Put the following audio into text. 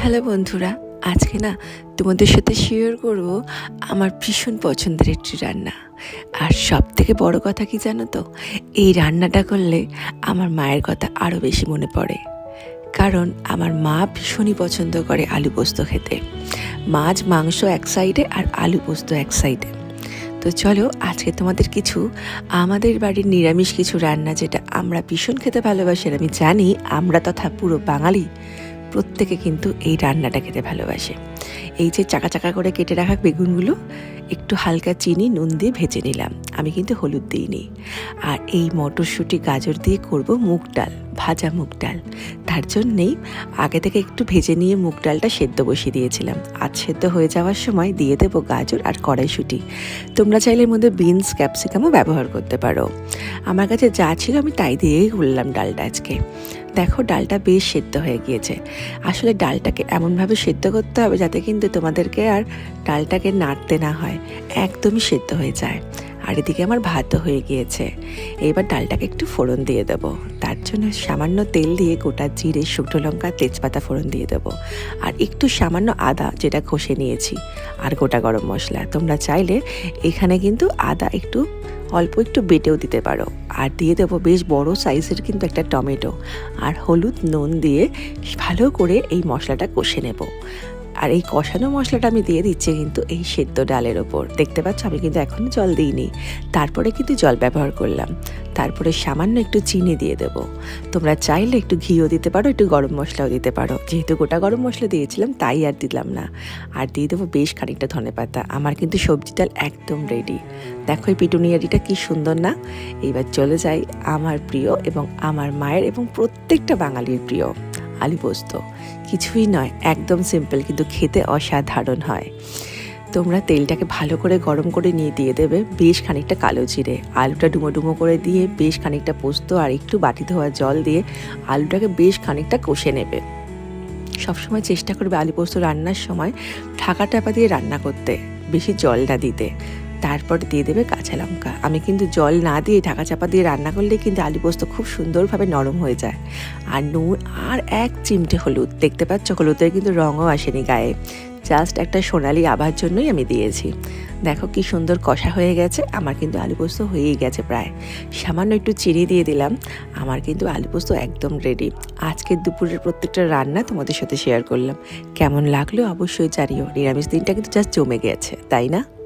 Hello বন্ধুরা, আজকে না তোমাদের সাথে শেয়ার করব আমার ভীষণ পছন্দের একটি রান্না। আর সব থেকে বড় কথা কি জানো তো? এই রান্নাটা করলে আমার মায়ের কথা আরও বেশি মনে পড়ে। কারণ আমার মা ভীষণই পছন্দ করে আলু পোস্ত খেতে। মাছ, মাংস এক সাইডে আর আলু পোস্ত এক সাইডে। তো চলো আজকে তোমাদের কিছু আমাদের বাড়ির নিরামিষ কিছু রান্না যেটা আমরা ভীষণ খেতে ভালোবাসি আর আমি জানি আমরা তথা পুরো বাঙালি প্রত্যেকে কিন্তু এই রান্নাটা খেতে ভালোবাসে। এই যে চাকা চাকা করে কেটে রাখা বেগুনগুলো, একটু হালকা চিনি, নুন দিয়ে ভেজে নিলাম। আমি কিন্তু হলুদ দিইনি। আর এই মটরশুঁটি, গাজর দিয়ে করব মুগ ডাল, ভাজা মুগ ডাল। তার জন্যেই আগে থেকে একটু ভেজে নিয়ে মুগ ডালটা সেদ্ধ বসিয়ে দিয়েছিলাম। আজ সেদ্ধ হয়ে যাওয়ার সময় দিয়ে দেবো গাজর আর কড়াইশুঁটি। তোমরা চাইলে এর মধ্যে বিনস, ক্যাপসিকামও ব্যবহার করতে পারো। আমার কাছে যা ছিল আমি তাই দিয়েই করলাম ডালটা আজকে। দেখো ডালটা বেশ সেদ্ধ হয়ে গিয়েছে। আসলে ডালটাকে এমনভাবে সেদ্ধ করতে হবে যাতে কিন্তু তোমাদেরকে আর ডালটাকে নাড়তে না হয়। একদমই সেদ্ধ হয়ে যায়। আর এদিকে আমার ভাতও হয়ে গিয়েছে। এবার ডালটাকে একটু ফোড়ন দিয়ে দেবো। তার জন্য সামান্য তেল দিয়ে গোটা জিরে, শুকনো লঙ্কা, তেজপাতা ফোড়ন দিয়ে দেবো। আর একটু সামান্য আদা যেটা ঘষে নিয়েছি। আর গোটা গরম মশলা। তোমরা চাইলে এখানে কিন্তু আদা একটু, অল্প একটু বেটেও দিতে পারো। আর দিয়ে দেবো বেশ বড় সাইজের কিন্তু একটা টমেটো। আর হলুদ নুন দিয়ে ভালো করে এই মশলাটা কষে নেব। আর এই কষানো মশলাটা আমি দিয়ে দিচ্ছি কিন্তু এই সেদ্ধ ডালের ওপর। দেখতে পাচ্ছ, আমি কিন্তু এখনও জল দিইনি। তারপরে কিন্তু জল ব্যবহার করলাম। তারপরে সামান্য একটু চিনি দিয়ে দেব। তোমরা চাইলে একটু ঘিও দিতে পারো, একটু গরম মশলাও দিতে পারো। যেহেতু গোটা গরম মশলা দিয়েছিলাম, তাই আর দিলাম না। আর দিয়ে দেবো বেশ খানিকটা ধনে পাতা। আমার কিন্তু সবজি ডাল একদম রেডি দেখো এই পিটুনিয়ারিটা কি সুন্দর না? এইবার চলে যাই আমার প্রিয় এবং আমার মায়ের এবং প্রত্যেকটা বাঙালির প্রিয়। আলু পোস্ত। কিছুই নয়, একদম সিম্পল কিন্তু খেতে অসাধারণ হয়। তোমরা তেলটাকে ভালো করে গরম করে নিয়ে দিয়ে দেবে বেশ খানিকটা কালো জিরে। আলুটা ডুমো ডুমো করে দিয়ে বেশ খানিকটা পোস্ত আর একটু বাটি ধোয়া জল দিয়ে আলুটাকে বেশ খানিকটা কষে নেবে। সবসময় চেষ্টা করবে আলু পোস্ত রান্নার সময় ঢাকা টাপা দিয়ে রান্না করতে, বেশি জল না দিতে। তারপর দিয়ে দেবে কাঁচা লঙ্কা। আমি কিন্তু জল না দিয়ে ঢাকা চাপা দিয়ে রান্না করলে কিন্তু আলু পোস্ত খুব সুন্দরভাবে নরম হয়ে যায়। আর নুন আর এক চিমটে হলুদ। দেখতে পাচ্ছ, হলুদের কিন্তু রঙও আসেনি গায়ে। জাস্ট একটা সোনালি আবার জন্যই আমি দিয়েছি। দেখো কি সুন্দর কষা হয়ে গেছে। আমার কিন্তু আলু পোস্ত হয়েই গেছে প্রায়। সামান্য একটু চিনি দিয়ে দিলাম। আমার কিন্তু আলু পোস্ত একদম রেডি আজকের দুপুরের প্রত্যেকটা রান্না তোমাদের সাথে শেয়ার করলাম। কেমন লাগল অবশ্যই জানিও। নিরামিষ দিনটা কিন্তু জাস্ট জমে গেছে, তাই না?